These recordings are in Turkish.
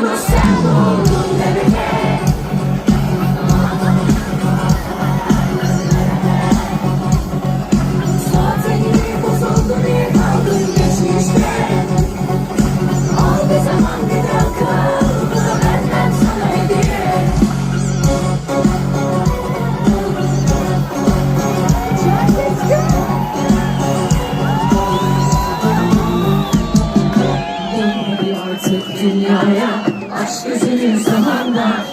I'm a Aşk üzülür zamanlar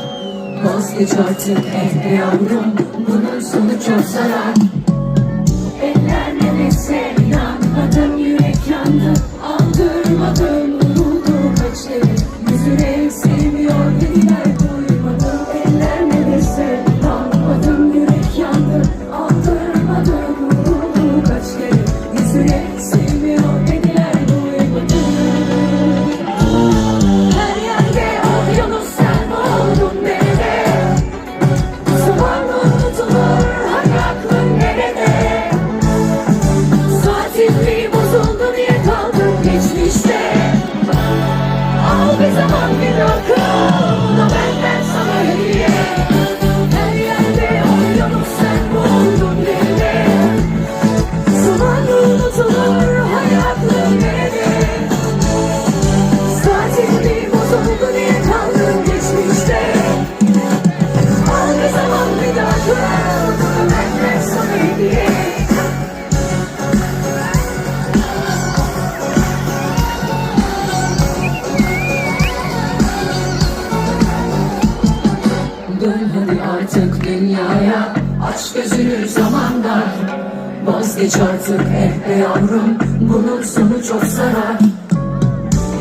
Vazgeç artık eh yavrum. Bunun sonu çok zarar. Aç gözünü zamandan. Vazgeç artık eh be yavrum. Bunun sonu çok sarar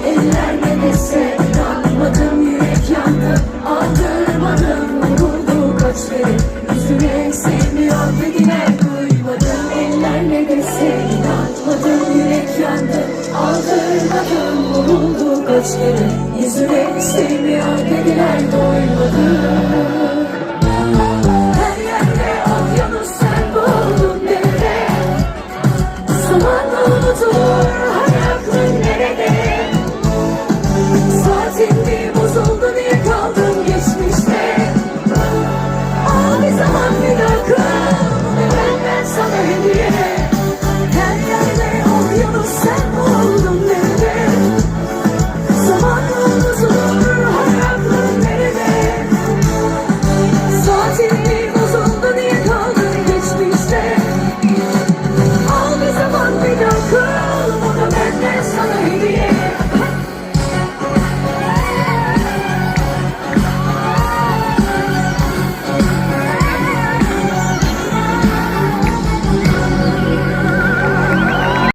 Eller nefese Yanmadım yürek yandı. Aldırmadım vuruldu kaç kere Yüzüne sevmiyor ve duymadım. Eller nefese Yanmadım yürek yandı. Aldırmadım vuruldu kaç kere Yüzüne sevmiyor dediler doymadım